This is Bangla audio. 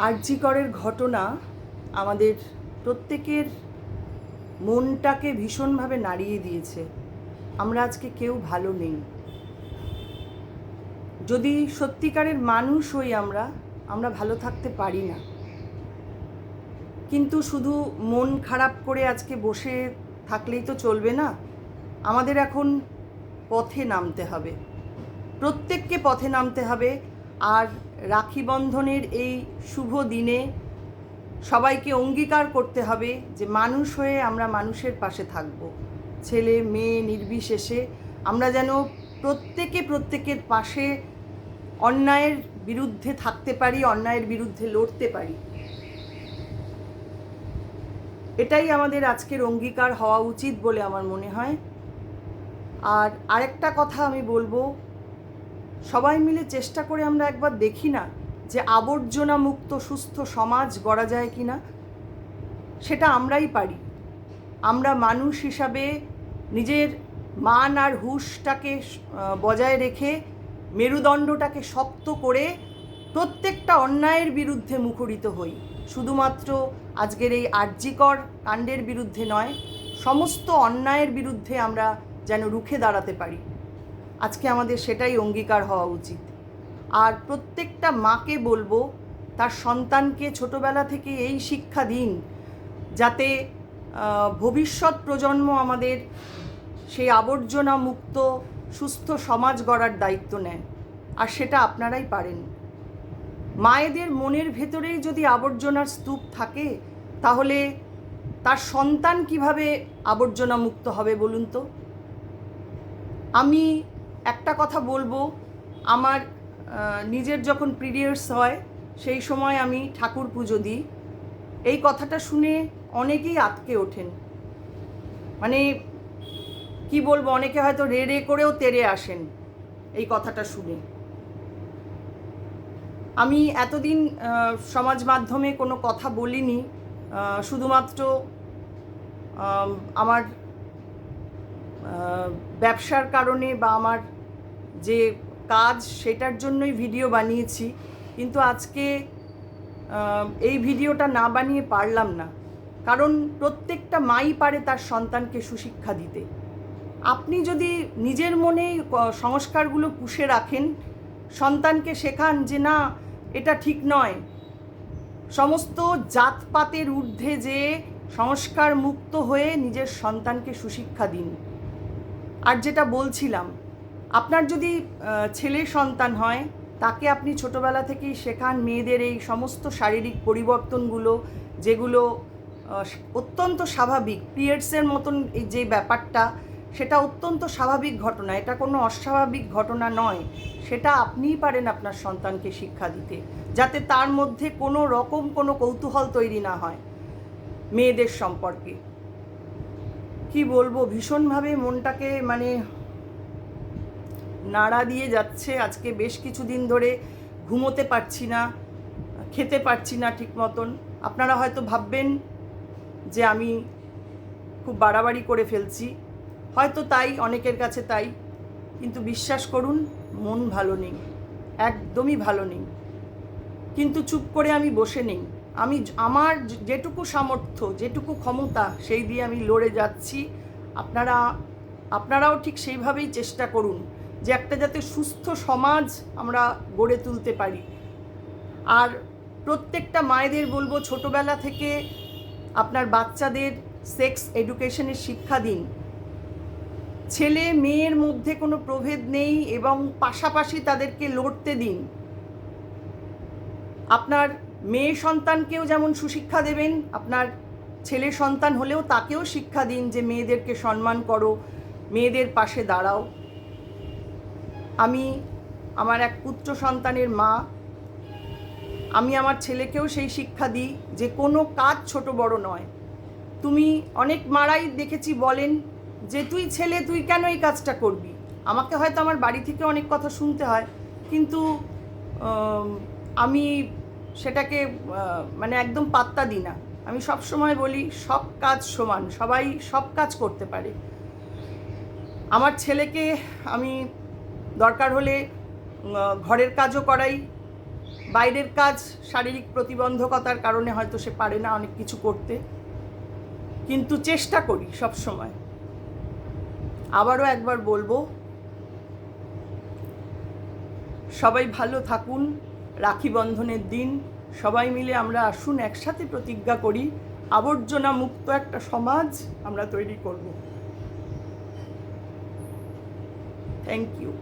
আরজিকরের ঘটনা আমাদের প্রত্যেকের মনটাকে ভীষণভাবে নাড়িয়ে দিয়েছে। আমরা আজকে কেউ ভালো নেই। যদি সত্যিকারের মানুষ হই আমরা আমরা ভালো থাকতে পারি না। কিন্তু শুধু মন খারাপ করে আজকে বসে থাকলেই তো চলবে না। আমাদের এখন পথে নামতে হবে। প্রত্যেককে পথে নামতে হবে। আর রাখি বন্ধনের এই শুভ দিনে সবাইকে অঙ্গীকার করতে হবে যে মানুষ হয়ে আমরা মানুষের পাশে থাকব। ছেলে, মেয়ে নির্বিশেষে আমরা যেন প্রত্যেকে প্রত্যেকের পাশে অন্যায়ের বিরুদ্ধে থাকতে পারি, অন্যায়ের বিরুদ্ধে লড়তে পারি। এটাই আমাদের আজকের অঙ্গীকার হওয়া উচিত বলে আমার মনে হয়। আর আরেকটা কথা আমি বলব সবাই মিলে চেষ্টা করে আমরা একবার দেখি না যে আবর্জনা মুক্ত, সুস্থ সমাজ গড়া যায় কি না সেটা আমরাই পারি। আমরা মানুষ হিসাবে নিজের মান আর হুশটাকে বজায় রেখে মেরুদণ্ডটাকে শক্ত করে প্রত্যেকটা অন্যায়ের বিরুদ্ধে মুখরিত হই। শুধুমাত্র আজকের এই আর্যিকর কাণ্ডের বিরুদ্ধে নয়, সমস্ত অন্যায়ের বিরুদ্ধে আমরা যেন রুখে দাঁড়াতে পারি। আজকে আমাদের সেটাই অঙ্গীকার হওয়া উচিত। আর প্রত্যেকটা মাকে বলব, তার সন্তানকে ছোটবেলা থেকে এই শিক্ষা দিন, যাতে ভবিষ্যৎ প্রজন্ম আমাদের সেই আবর্জনা মুক্ত, সুস্থ সমাজ গড়ার দায়িত্ব নেয়। আর সেটা আপনারাই পারেন। মায়েদের মনের ভেতরেই যদি আবর্জনার স্তূপ থাকে, তাহলে তার সন্তান কীভাবে আবর্জনা মুক্ত হবে বলুন তো? আমি একটা কথা বলব, আমার নিজের যখন পিরিয়ডস হয়, সেই সময় আমি ঠাকুর পুজো দিই। এই কথাটা শুনে অনেকেই আটকে ওঠেন। মানে কি বলব, অনেকে হয়তো রে রে করেও তেরে আসেন এই কথাটা শুনে। আমি এতদিন সমাজ মাধ্যমে কোনো কথা বলিনি শুধুমাত্র আমার ব্যবসার কারণে বা আমার যে কাজ সেটার জন্যই ভিডিও বানিয়েছি, কিন্তু আজকে এই ভিডিওটা না বানিয়ে পারলাম না। কারণ প্রত্যেকটা মাই পারে তার সন্তানকে সুশিক্ষা দিতে। আপনি যদি নিজের মনেই সংস্কারগুলো পুষে রাখেন, সন্তানকে শেখান যে না, এটা ঠিক নয়। সমস্ত জাতপাতের ঊর্ধ্বে যে সংস্কার মুক্ত হয়ে নিজের সন্তানকে সুশিক্ষা দিন। আর যেটা বলছিলাম, আপনার যদি ছেলে সন্তান হয়, তাকে আপনি ছোটবেলা থেকেই শেখান মেয়েদের এই সমস্ত শারীরিক পরিবর্তনগুলো, যেগুলো অত্যন্ত স্বাভাবিক, পিরিয়ডসের মতন এই যে ব্যাপারটা, সেটা অত্যন্ত স্বাভাবিক ঘটনা, এটা কোনো অস্বাভাবিক ঘটনা নয়, সেটা আপনিই পারেন আপনার সন্তানকে শিক্ষা দিতে, যাতে তার মধ্যে কোনো রকম কোনো কৌতূহল তৈরি না হয়, মেয়েদের সম্পর্কে। কি বলব, ভীষণভাবে মনটাকে মানে নাড়া দিয়ে যাচ্ছে। আজকে বেশ কিছুদিন ধরে ঘুমোতে পারছি না, খেতে পারছি না ঠিক মতন। আপনারা হয়তো ভাববেন যে আমি খুব বাড়াবাড়ি করে ফেলছি। হয়তো তাই, অনেকের কাছে তাই। কিন্তু বিশ্বাস করুন, মন ভালো নেই, একদমই ভালো নেই। কিন্তু চুপ করে আমি বসে নেই। আমি আমার যেটুকু সামর্থ্য, যেটুকু ক্ষমতা, সেই দিয়ে আমি লড়ে যাচ্ছি। আপনারা, আপনারাও ঠিক সেইভাবেই চেষ্টা করুন যে একটা যাতে সুস্থ সমাজ আমরা গড়ে তুলতে পারি। আর প্রত্যেকটা মায়েদের বলব, ছোটবেলা থেকে আপনার বাচ্চাদের সেক্স এডুকেশনের শিক্ষা দিন। ছেলে মেয়ের মধ্যে কোনো প্রভেদ নেই এবং পাশাপাশি তাদেরকে লড়তে দিন। আপনার মেয়ে সন্তানকেও যেমন সুশিক্ষা দেবেন, আপনার ছেলে সন্তান হলেও তাকেও শিক্ষা দিন যে মেয়েদেরকে সম্মান করো, মেয়েদের পাশে দাঁড়াও। আমি আমার এক পুত্র সন্তানের মা, আমি আমার ছেলেকেও সেই শিক্ষা দিই যে কোনো কাজ ছোট বড় নয়। তুমি অনেক মারাই দেখেছি বলেন যে তুই ছেলে, তুই কেন এই কাজটা করবি? আমাকে হয়তো আমার বাড়ি থেকে অনেক কথা শুনতে হয়, কিন্তু আমি সেটাকে মানে একদম পাত্তা দিই না। আমি সব সময় বলি, সব কাজ সমান, সবাই সব কাজ করতে পারে। আমার ছেলেকে আমি দরকার হলে ঘরের কাজও করাই, বাইরের কাজ শারীরিক প্রতিবন্ধকতার কারণে হয়তো সে পারে না অনেক কিছু করতে। কিন্তু চেষ্টা করি সব সময়। আবারও একবার বলব, সবাই ভালো থাকুন। রাখি বন্ধনের দিন। সবাই মিলে আমরা আসুন, একসাথে প্রতিজ্ঞা করি, আবর্জনা মুক্ত একটা সমাজ আমরা তৈরি করব। Thank you